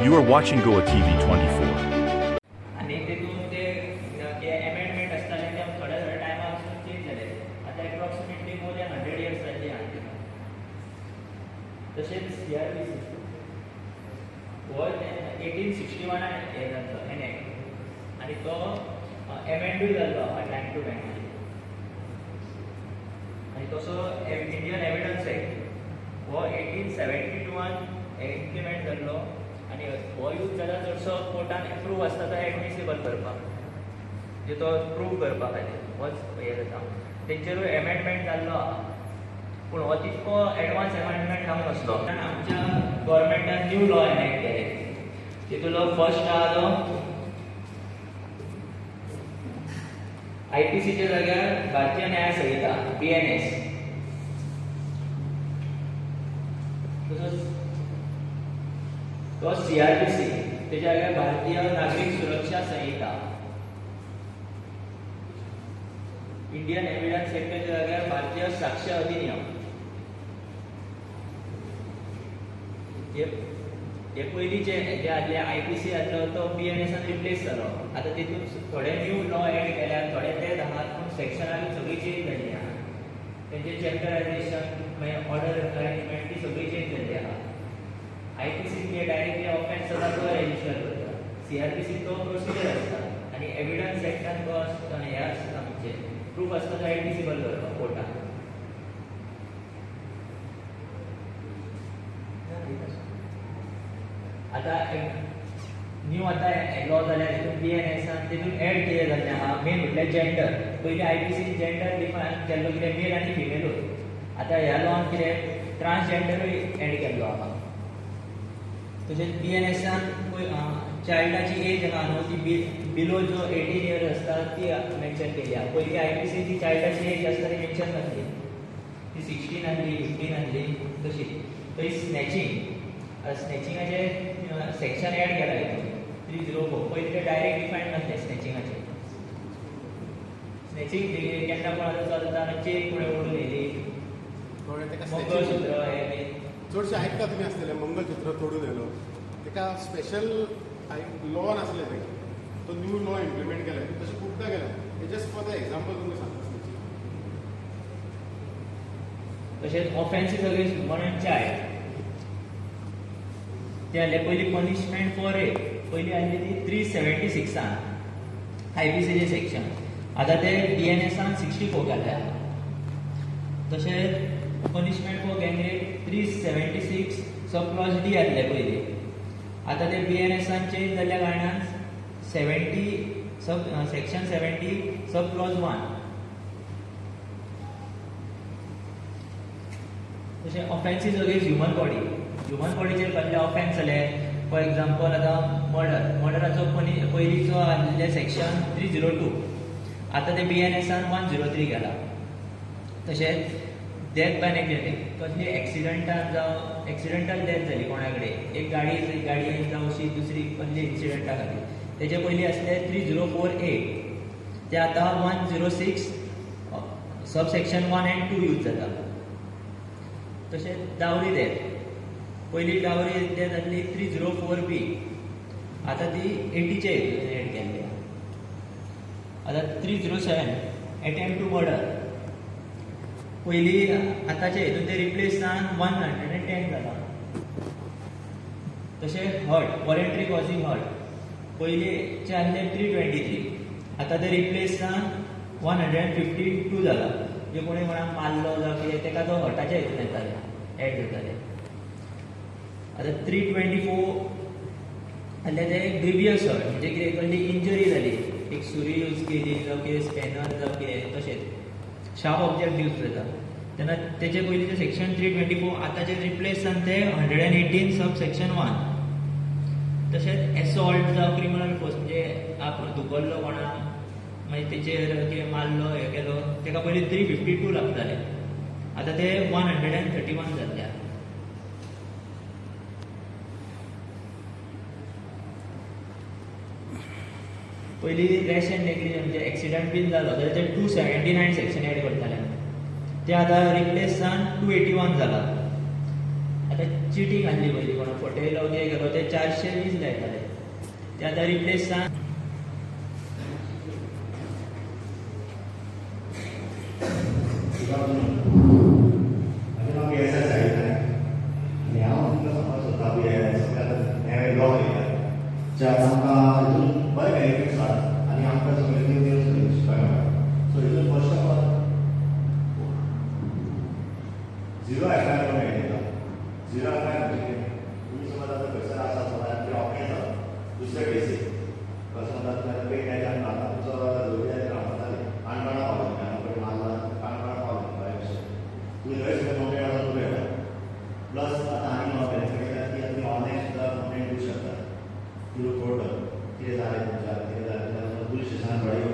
You are watching Goa TV 24. आणि तितून ते जे अमेंडमेंट असताले ते थोड्या थोड्या टायमा वचून चेंज जाले आतां approximately more than hundred years जाल्ली आहा तशेंच सी आर बी सी हो एटीन सिक्स्टी वनान हे जाल्लो एनॅक्ट आनी तो एमेंडूय जाल्लो आहा टायम टू टायम आनी तसो इंडियन एविडन्स एक्ट हो एटीन सेवेंटी टूवान इम्प्लिमेंट जाल्लो आनी हो यूज जाल्यार चडसो कोर्टान इम्प्रूव आसता तो एडमिसिबल करपाक म्हणजे तो प्रूव करपा खातीर होच हे जाता तेंचेरूय एमेंडमेंट जाल्लो आहा पूण हो तितको एडवान्स एमेंडमेंट जावंक नासलो कारण आमच्या गोवोरमेंटान न्यू लॉ एनेक्ट केले. तितूलो फर्स्ट आहा तो आय पी सीच्या जाग्यार भारतीय न्याय संहिता बी एन एस तसोच तो सी आर पी सी तेच्या भारतीय नागरीक सुरक्षा संहिता. इंडियन एव्हिडन्स एक्टाच्या जाग्यार भारतीय साक्ष अधिनियम. हे पयलींचे जे आदले आय पी सी आसलो तो बी एन एसान रिप्लेस जालो आतां तितून थोडे न्यू लॉ एड केल्यात थोडे तेच आहात पूण सेक्शनाली सगळी चेंज जाल्ली आहा. तेंचे चॅप्टरायझेशन मागीर ऑर्डर अरेंजमेंट ती सगळी चेंज आयपीसी आहा डायरेक्टली ऑफेन्स जाता तो रजिस्टर करता सी आर पी सी तो प्रोसिजर आसता आनी एविडन्स एक्टान तो आसता हे आसता म्हणजे प्रूफ आसता तो एडमिसिबल करता कोर्टान आतां न्यू आतां लॉ जाल्यार तितून बी एन एसान तितून एड कितें जाल्लें आहा मेन म्हटल्यार जेंडर पयलीं I P C gender define केल्लो कितें मेल आनी फिमेलूच आतां ह्या लॉन कितें ट्रान्सजेंडरूय एड केल्लो आहा तशेंच बी एन एसान चायल्डाची एज आहा न्हू ती बिलो जो एटीन इयर आसता ती मेन्शन केली आहा. पयलीं आय पी सी ती चायल्डाची एज आसता ती मेन्शन नासली ती सिक्स्टीन आसली फिफ्टीन आसली तशी. थंय स्नॅचिंग स्नॅचिंगाचे सेक्शन एड केला हितून थ्री झिरो फोर पयलीं ते डायरेक्ट डिफायन नासलें स्नॅचिंगाचे स्नॅचिंग केन्ना कोण आतां चलता चेन फुडें ओडून येयली थोडे ताका मंगळसूत्र हे बी चडशे आयकता तुमी आसतले मंगलचित्र तोडून येयलो एका स्पेशल लॉ नासले ते तो न्यू लॉ इम्प्लिमेंट केला तशें खुबदां केला हे जस्ट फॉर द एक्झाम्पल तुमकां सांगता तशेंच offences against woman and child ते आहले पयलीं पनिशमेंट फॉर रेप पयलीं आहली ती थ्री सेवेंटी सिक्सान आय सेक्शन आतां ते डी एन एसान सिक्स्टी फोर केल्या. तशेंच punishment for gangrape three seventy six sub clause D आसले पयलीं आतां ते बी एन एसान चेंज जाल्ल्या कारणान seventy sub section seventy sub clause one तशें offences against human body human बॉडीचेर कसले ऑफेन्स जाले फॉर एग्जाम्पल आतां मर्डर मर्डराचो पयलींचो आसले सेक्शन थ्री झिरो टू आतां ते बी एन एसान वन झिरो थ्री केला तशेंच डेथ बाय नेग्लेक्ट कसली एक्सिडंटान जावं एक्सिडंटल डेथ जाली कोणा कडेन एक गाडी गाडयेन जावं अशी दुसरी कसली इन्सिडंटा खातीर तेजे पयलीं आसले थ्री झिरो फोर एट ते आतां one zero six sub section one and two use जाता तशेंच डावरी डेथ पयलीं डावरी डेथ आसली थ्री झिरो फोर बी आतां ती एटीचे एड केल्ली आतां three zero seven attempt to murder पयलीं आतांचे हितून ते रिप्लेस जावन वन हंड्रेड एंड टेन जाला. तशें हर्ट वॉलेंट्री कॉजींग हर्ट पयलींचे आसले थ्री ट्वेंटी थ्री आतां ते रिप्लेस जावन one hundred and fifty two जाला. जे कोणी कोणाक मारलो जावं कितें तेका तो हर्टाच्या हितून येताले एड जाताले आतां थ्री ट्वेंटी फोर आसले ते ग्रिवियस हट म्हणजे कितें कसली इंजरी जाली एक सुरी यूज केली जावं कितें स्पॅनर जावं कितें तशेंच. शार्प ऑब्जेक्ट यूज जाता तेन्ना तेचे पयलींचे सेक्शन थ्री ट्वेंटी फोर आतांचे रिप्लेस जावन ते hundred and eighteen sub section one तशेंच एसॉल्ट जावं क्रिमिनल फोर्स म्हणजे आपण धुकल्लो कोणाक मागीर म्हणजे तेचेर कितें मारलो हें केलो तेका पयलीं थ्री फिफ्टी टू लागताले आतां ते one hundred and thirty one जाल्ले पयलीं रॅश एंड नेग्लिजन्स म्हणजे एक्सिडंट बीन जालो जाल्यार ते two seventy nine section add करताले ते आतां रिप्लेस जावन टू एटी वन जाला आतां चिटी चिटींग आहली पयलीं कोण फटयलो कितें केलो ते चारशे वीस लायताले ते आतां रिप्लेस जावन हांव ज्या आमकां हितून बेनिफिट्स आसात आनी आमकां सगळे न्यू न्यू सर्वीस शिकपाक मेळटा so first of all zero account मेळटा झिरो एकाउंट म्हणजे तुम्ही समजा आतां पैसा आसा समजा ते ऑफिस आसा दुसरे प्लेसीर समज आतां तुमी आतां पेट आता आसा तुमचो आहे रावताले काणकोणा पावले पाहून कडेन मारला काणकोणा पावले बाय तुम्ही लगेच कंप्लेंट आसा तो मेळटा प्लस आतां आनी नवो बेनिफीट आसा की तुम्ही ऑनलाईन सुद्धा कंप्लेंट देऊ शकता. थ्रू पोर्टल ते जालें तुमच्या पुलीस